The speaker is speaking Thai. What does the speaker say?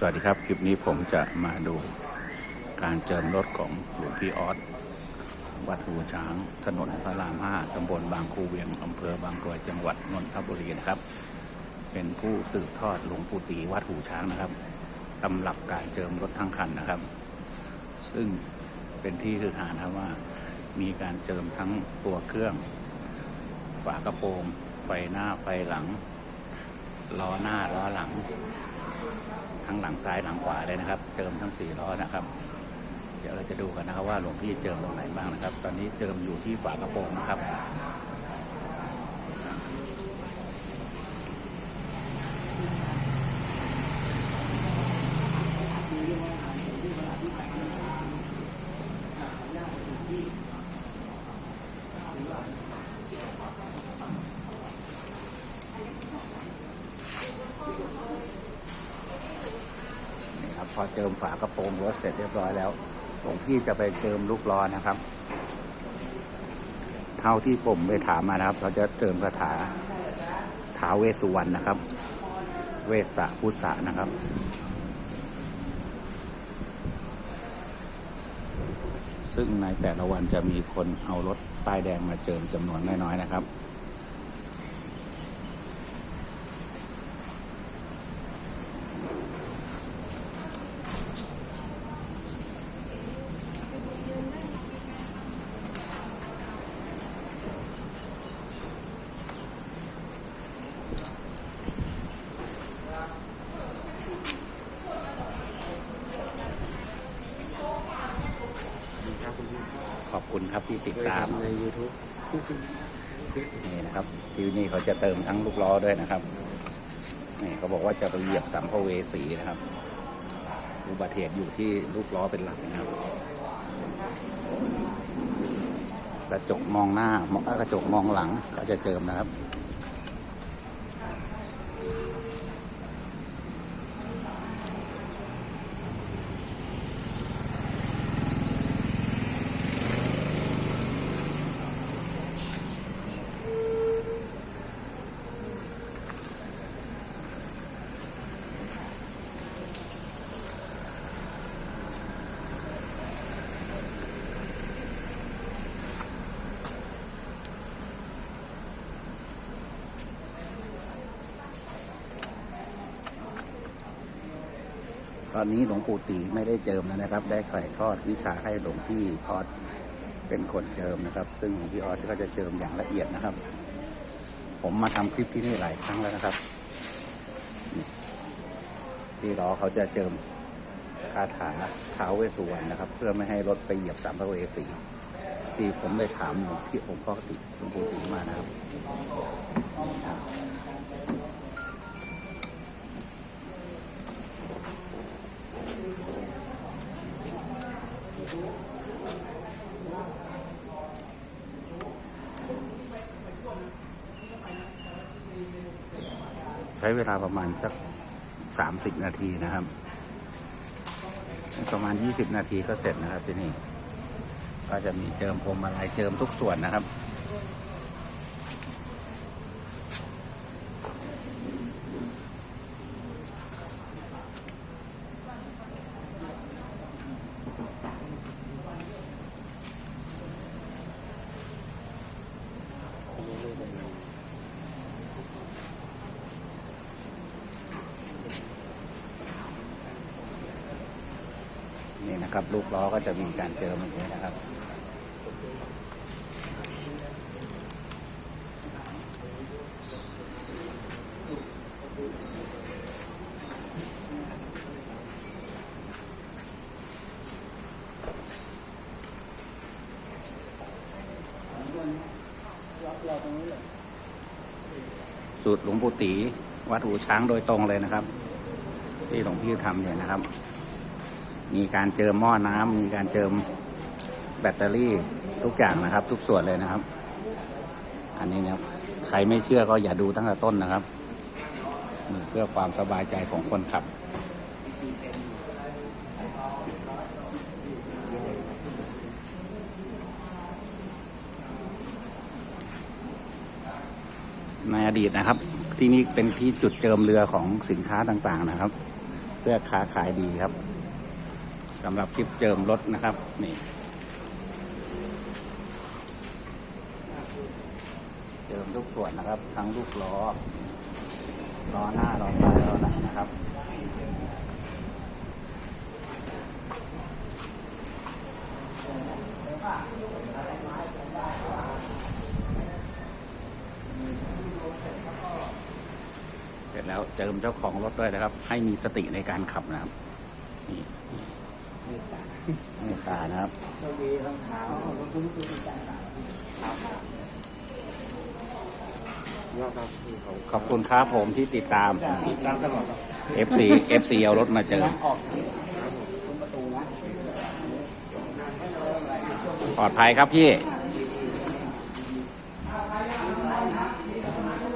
สวัสดีครับ คลิปนี้ผมจะมาดูการเจิมรถของหลวงพี่ออสวัดหูช้าง ถนนพระรามห้าตำบลบางคูเวียงอำเภอบางกรวยจังหวัดนนทบุรีนะครับ เป็นผู้สืบทอดหลวงปู่ตีวัดหูช้างนะครับตำรับการเจิมรถทั้งคันนะครับ ซึ่งเป็นที่คือหานะครับว่า มีการเจิมทั้งตัวเครื่อง ฝากระโปรงไฟหน้าไฟหลังล้อหน้าล้อหลัง ทั้งหลังซ้ายหลังขวาเลยนะครับ เจิมทั้งสี่ล้อนะครับ เดี๋ยวเราจะดูกันนะครับว่าหลวงพี่เจิมตรงไหนบ้างนะครับ ตอนนี้เจิมอยู่ที่ฝากระโปรงนะครับ พอเจิมฝากระโปรงรถเสร็จเรียบร้อยแล้วหลวงพี่จะไปเจิมลูกล้อนะครับ เท่าที่ผมไปถามมานะครับ เราจะเจิมคาถาท้าเวสุวรรณนะครับ เวสสะพุทธะนะครับซึ่งในแต่ละวันจะมีคนเอารถป้ายแดงมาเจิมจำนวนน้อยๆนะครับ ขอบ คุณครับที่ติดตามใน YouTube นี่นะครับที่นี่เขาจะเติมทั้งลูกล้อด้วยนะครับนี่เขาบอกว่าจะไปเหยียบสัมภเวสีนะครับอุบัติเหตุอยู่ที่ลูกล้อเป็นหลักนะครับกระจกมองหน้ามองเอ้ยกระจกมองหลังก็จะเจิมนะครับ ตอนนี้หลวงปู่ตีไม่ได้เจิมแล้วนะครับ ได้ถ่ายทอดวิชาให้หลวงพี่ออสเป็นคนเจิมนะครับ ซึ่งหลวงพี่ออสก็จะเจิมอย่างละเอียดนะครับ ผมมาทำคลิปที่นี่หลายครั้งแล้วนะครับที่ล้อเขาจะเจิมคาถาท้าเวสสุวรรณนะครับ เพื่อไม่ให้รถไปเหยียบสามพระเวสีที่ผมได้ถามหลวงพี่องค์พ่อติหลวงปู่ตีมานะครับครับ ใช้เวลาประมาณสักสามสิบนาทีนะครับ ประมาณยี่สิบนาทีก็เสร็จนะครับที่นี่ ก็จะมีเจิมพรมอะไรเจิมทุกส่วนนะครับ นะครับ ลูกล้อก็จะมีการเจิมอย่างนี้นะครับสูตรหลวงปู่ตีวัดหูช้างโดยตรงเลยนะครับ ที่หลวงพี่ทำเนี่ยนะครับ มีการเจิมหม้อน้ำมีการเจิมแบตเตอรี่ทุกอย่างนะครับ ทุกส่วนเลยนะครับ อันนี้เนี่ยใครไม่เชื่อก็อย่าดูตั้งแต่ต้นนะครับเพื่อความสบายใจของคนขับในอดีตนะครับ ที่นี่เป็นที่จุดเจิมเรือของสินค้าต่างๆนะครับ เพื่อค้าขายดีครับ สำหรับคลิปเจิมรถนะครับนี่เจิมทุกส่วนนะครับ ทั้งลูกล้อล้อหน้าล้อท้ายล้อหลังนะครับเสร็จแล้วเจิมเจ้าของรถด้วยนะครับ ให้มีสติในการขับนะครับนี่ เมตตานะครับโชคดีรองเท้าครับขาขอบคุณครับผมที่ติดตาม ติดตามตลอด FC FC เอารถมาเจอปลอดภัยครับพี่